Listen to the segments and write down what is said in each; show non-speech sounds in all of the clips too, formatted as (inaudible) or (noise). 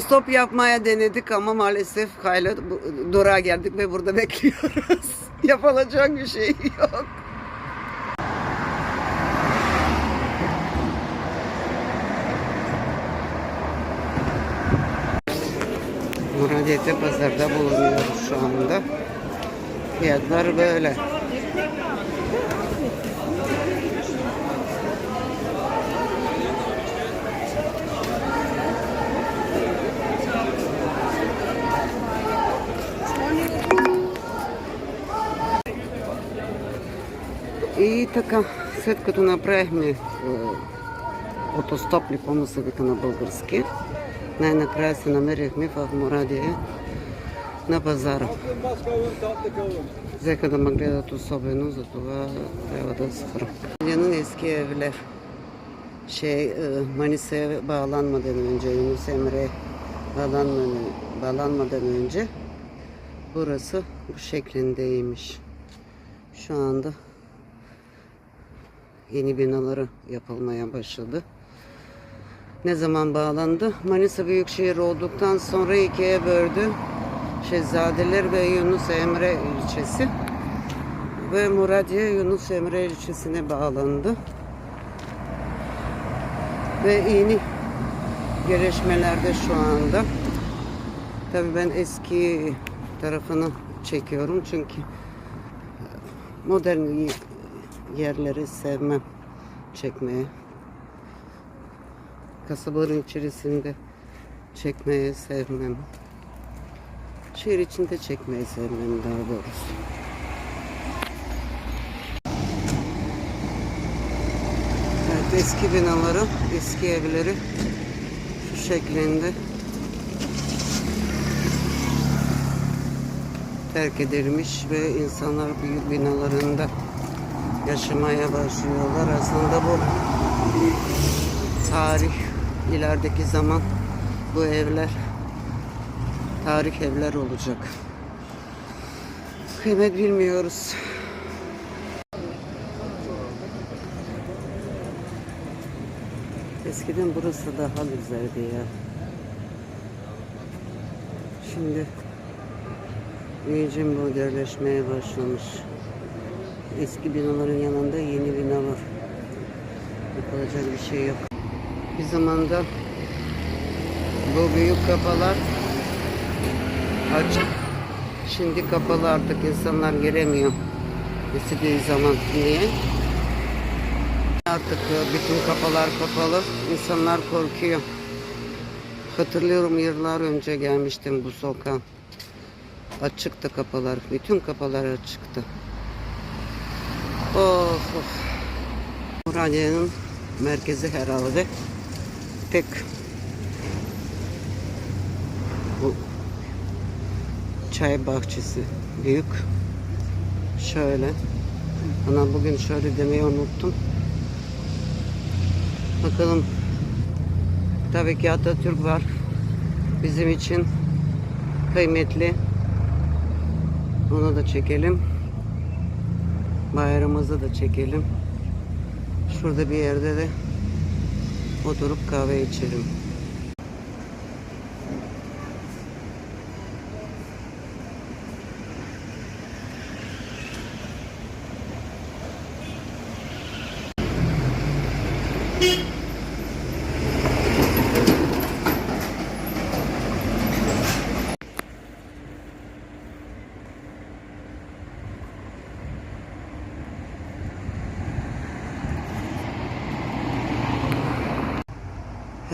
Stop yapmaya denedik ama maalesef Kayla durağa geldik ve burada bekliyoruz. (laughs) Yapılacak bir şey yok. Muradiyete pazarda bulunuyoruz şu anda. Fiyatlar böyle. така, след като направихме е, отостоп ли по се вика на български, най-накрая се намерихме в Морадия на пазара. Взеха да ме гледат особено, затова трябва да спра. Yanın eski evler. Şey, e, Manisa'ya bağlanmadan önce, Yunus Emre bağlanmadan, bağlanmadan önce burası bu şeklindeymiş. Şu anda yeni binaları yapılmaya başladı. Ne zaman bağlandı? Manisa Büyükşehir olduktan sonra ikiye böldü. Şehzadeler ve Yunus Emre ilçesi. Ve Muradiye Yunus Emre ilçesine bağlandı. Ve yeni gelişmelerde şu anda. Tabii ben eski tarafını çekiyorum çünkü modern yerleri sevmem çekmeye. Kasabaların içerisinde çekmeye sevmem. Şehir içinde çekmeyi sevmem daha doğrusu. Evet, eski binaları, eski evleri şu şeklinde terk edilmiş ve insanlar büyük binalarında yaşamaya başlıyorlar. Aslında bu tarih ilerideki zaman bu evler tarih evler olacak. Kıymet bilmiyoruz. Eskiden burası daha güzeldi ya. Şimdi iyice modernleşmeye başlamış. Eski binaların yanında yeni bina var. Yapılacak bir şey yok. Bir zamanda bu büyük kapalar açık. Şimdi kapalı artık insanlar giremiyor. İstediği zaman niye? Artık e, bütün kapalar kapalı. İnsanlar korkuyor. Hatırlıyorum yıllar önce gelmiştim bu sokağa. Açıktı kapalar. Bütün kapalar açıktı. Of of. Muradiye'nin merkezi herhalde. Tek bu çay bahçesi büyük. Şöyle. Ana bugün şöyle demeyi unuttum. Bakalım. Tabii ki Atatürk var. Bizim için kıymetli. Onu da çekelim. Bayramımızı da çekelim. Şurada bir yerde de oturup kahve içelim.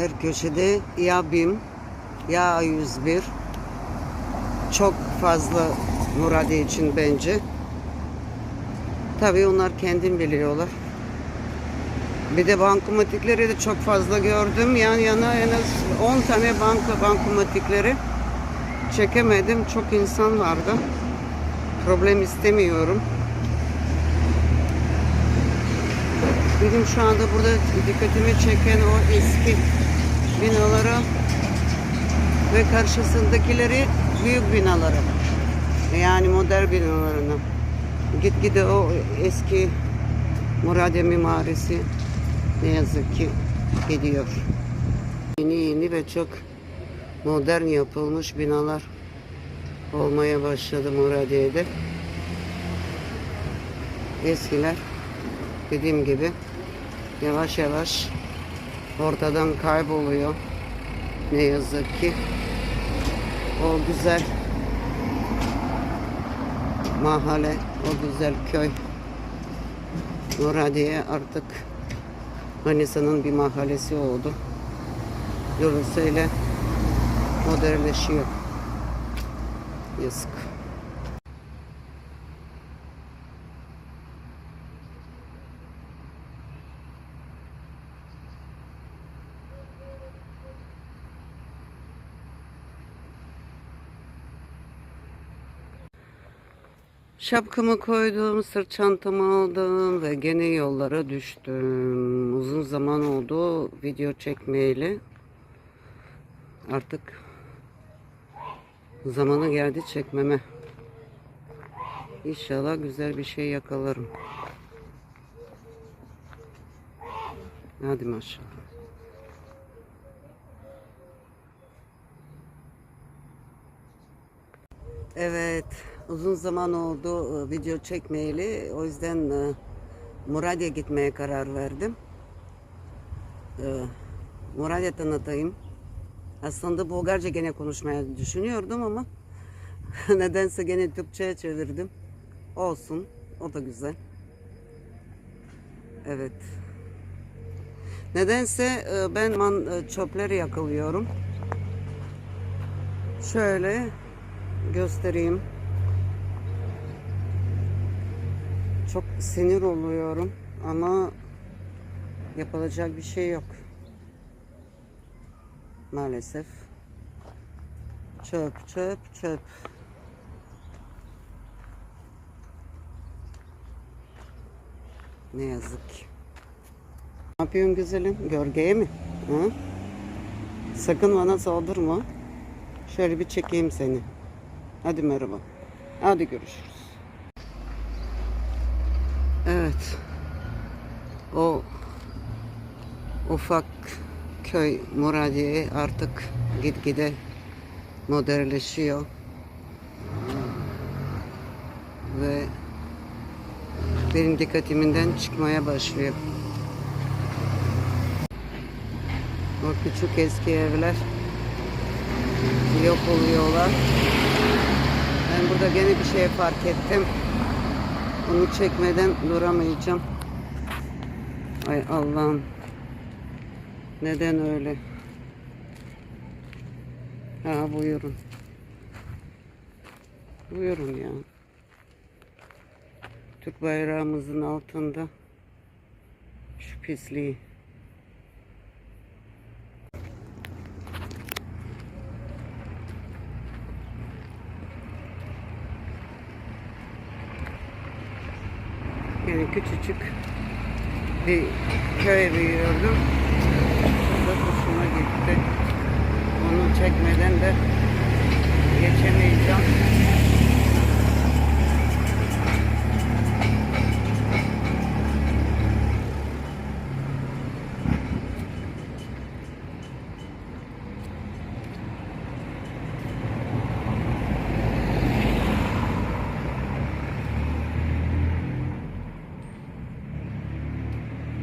Her köşede ya BİM ya A101 çok fazla Muradiye için bence. Tabii onlar kendin biliyorlar. Bir de bankomatikleri de çok fazla gördüm. Yan yana en az 10 tane banka bankomatikleri çekemedim. Çok insan vardı. Problem istemiyorum. Benim şu anda burada dikkatimi çeken o eski binalara ve karşısındakileri büyük binaları. Yani modern binalarına. Gitgide o eski Muradiye mimarisi ne yazık ki gidiyor. Yeni yeni ve çok modern yapılmış binalar olmaya başladı Muradiye'de. Eskiler dediğim gibi yavaş yavaş ortadan kayboluyor. Ne yazık ki. O güzel mahalle, o güzel köy Muradiye artık Manisa'nın bir mahallesi oldu. Dolayısıyla modernleşiyor. Yazık. Şapkamı koydum, sırt çantamı aldım ve gene yollara düştüm. Uzun zaman oldu video çekmeyeli. Artık zamanı geldi çekmeme. İnşallah güzel bir şey yakalarım. Hadi maşallah. Evet, uzun zaman oldu e, video çekmeyeli. O yüzden e, Muradya gitmeye karar verdim. E, Muradya tanıtayım. Aslında Bulgarca gene konuşmaya düşünüyordum ama (laughs) nedense gene Türkçe'ye çevirdim. Olsun, o da güzel. Evet. Nedense ben man çöpleri yakalıyorum. Şöyle göstereyim. Çok sinir oluyorum ama yapılacak bir şey yok. Maalesef. Çöp, çöp, çöp. Ne yazık. Ne yapıyorsun güzelim? Gölgeye mi? Hı? Sakın bana saldırma. Şöyle bir çekeyim seni. Hadi merhaba. Hadi görüşürüz. Evet. O ufak köy Muradiye artık gitgide modernleşiyor. Ve benim dikkatiminden çıkmaya başlıyor. O küçük eski evler yok oluyorlar. Ben burada gene bir şey fark ettim. Onu çekmeden duramayacağım. Ay Allah'ım. Neden öyle? Ha buyurun. Buyurun ya. Türk bayrağımızın altında şu pisliği. Yani küçücük bir köy büyüyordum. Bu da hoşuma gitti. Onu çekmeden de geçemeyeceğim.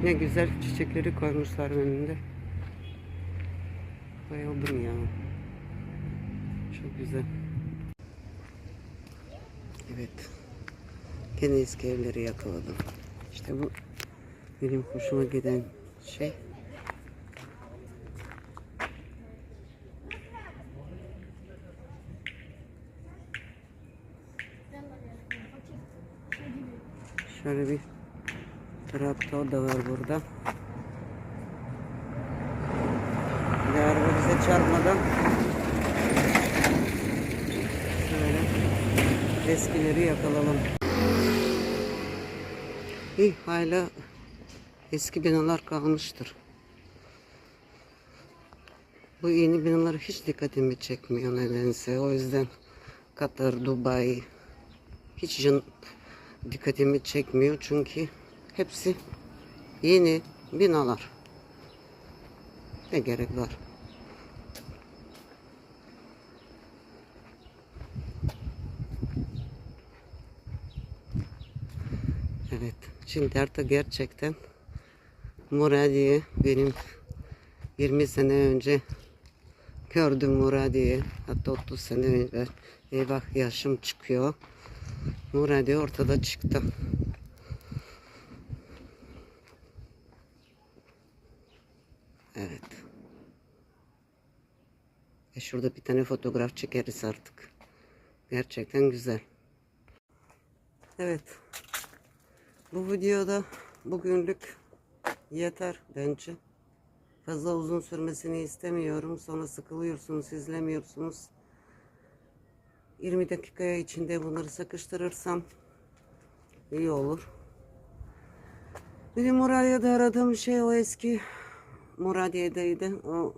Ne güzel çiçekleri koymuşlar önünde. Bayıldım ya. Çok güzel. Evet. Gene eski evleri yakaladım. İşte bu benim hoşuma giden şey. Şöyle bir traktör da var burada. Bir araba bize çarpmadan şöyle eskileri yakalalım. İyi hala eski binalar kalmıştır. Bu yeni binalar hiç dikkatimi çekmiyor nedense. O yüzden Katar, Dubai hiç dikkatimi çekmiyor çünkü Hepsi yeni binalar. Ne gerek var? Evet. Şimdi artık gerçekten Muradiye benim 20 sene önce gördüm Muradiye. Hatta 30 sene önce. Eyvah yaşım çıkıyor. Muradiye ortada çıktı. Evet. E şurada bir tane fotoğraf çekeriz artık. Gerçekten güzel. Evet. Bu videoda bugünlük yeter bence. Fazla uzun sürmesini istemiyorum. Sonra sıkılıyorsunuz, izlemiyorsunuz. 20 dakikaya içinde bunları sıkıştırırsam iyi olur. Benim Muradiye'de aradığım şey o eski Muradiye'deydi. O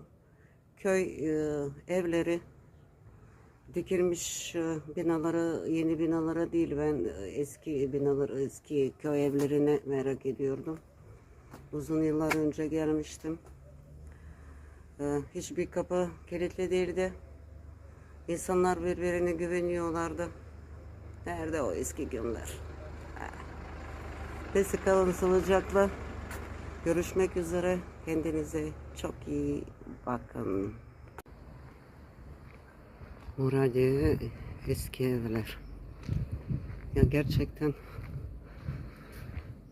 köy e, evleri dikilmiş e, binaları yeni binalara değil ben e, eski binaları eski köy evlerine merak ediyordum. Uzun yıllar önce gelmiştim. E, hiçbir kapı kilitli değildi. İnsanlar birbirine güveniyorlardı. Nerede o eski günler? Neyse kalın sağlıcakla. Görüşmek üzere. Kendinize çok iyi bakın. Muradiye eski evler. Ya gerçekten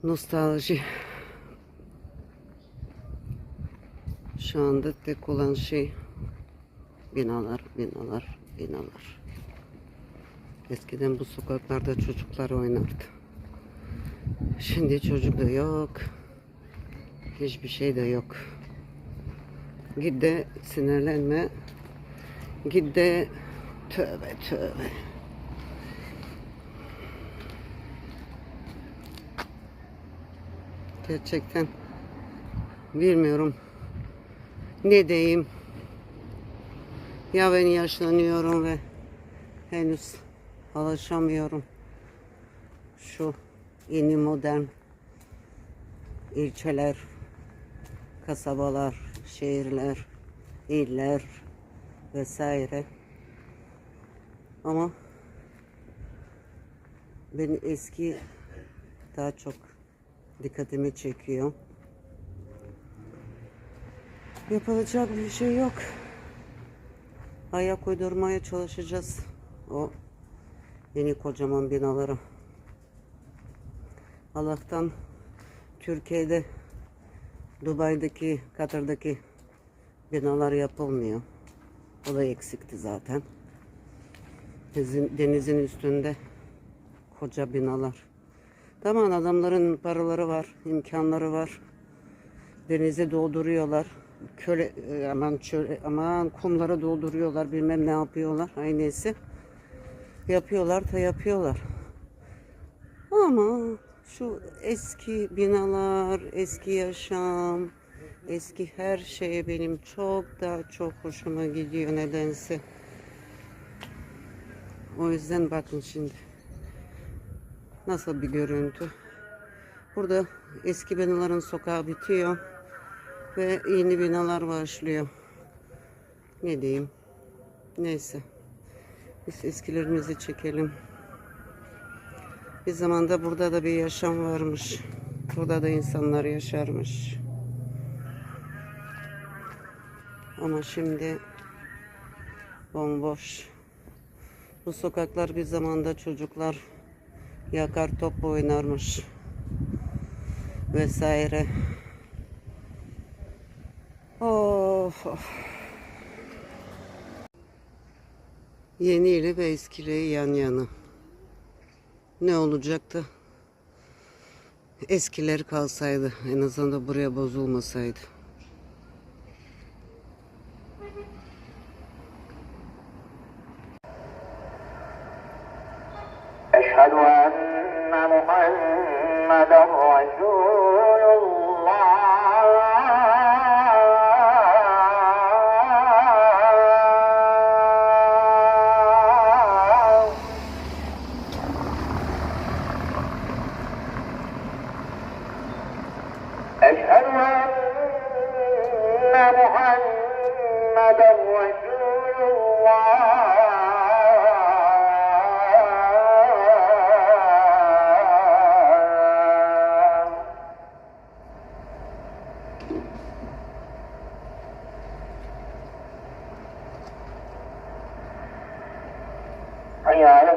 nostalji. Şu anda tek olan şey binalar, binalar, binalar. Eskiden bu sokaklarda çocuklar oynardı. Şimdi çocuk da yok. Hiçbir şey de yok. Git de sinirlenme. Git de tövbe tövbe. Gerçekten bilmiyorum ne diyeyim. Ya ben yaşlanıyorum ve henüz alışamıyorum. Şu yeni modern ilçeler, kasabalar, şehirler, iller vesaire. Ama beni eski daha çok dikkatimi çekiyor. Yapılacak bir şey yok. Ayak uydurmaya çalışacağız. O yeni kocaman binalara. Allah'tan Türkiye'de Dubai'deki, Katar'daki binalar yapılmıyor. O da eksikti zaten. Denizin, denizin üstünde koca binalar. Tamam adamların paraları var, imkanları var. Denize dolduruyorlar. Köle aman çöle, aman kumlara dolduruyorlar. Bilmem ne yapıyorlar. Ay neyse. Yapıyorlar da yapıyorlar. Ama şu eski binalar, eski yaşam, eski her şey benim çok daha çok hoşuma gidiyor nedense. O yüzden bakın şimdi. Nasıl bir görüntü. Burada eski binaların sokağı bitiyor. Ve yeni binalar başlıyor. Ne diyeyim. Neyse. Biz eskilerimizi çekelim. Bir zamanda burada da bir yaşam varmış. Burada da insanlar yaşarmış. Ama şimdi bomboş. Bu sokaklar bir zamanda çocuklar yakar top oynarmış vesaire. Of of. Yeni ile ve eskiyle yan yana. Ne olacaktı? Eskiler kalsaydı. En azından da buraya bozulmasaydı. حي على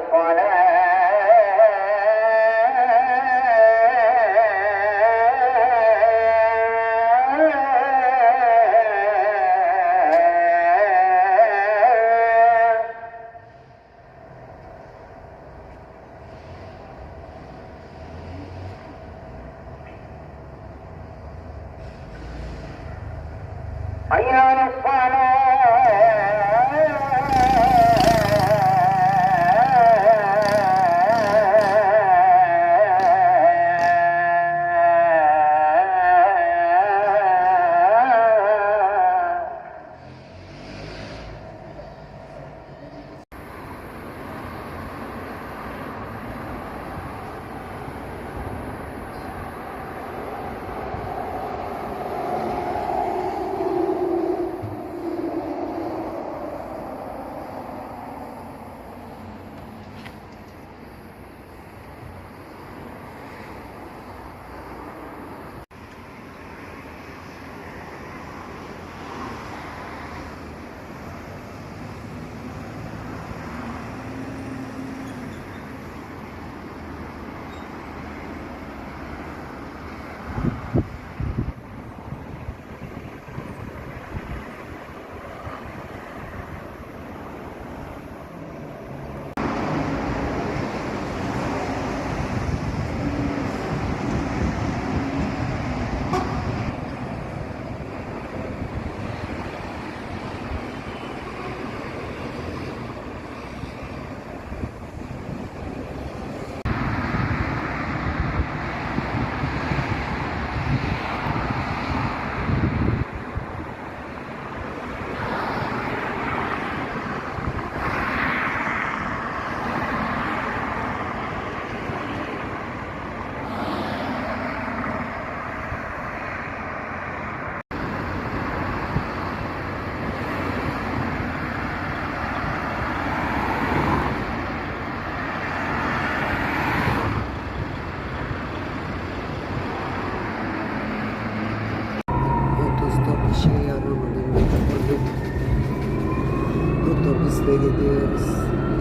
Gidiyoruz.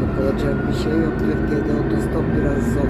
Yapılacak bir şey yok. Türkiye'de otostop biraz zor.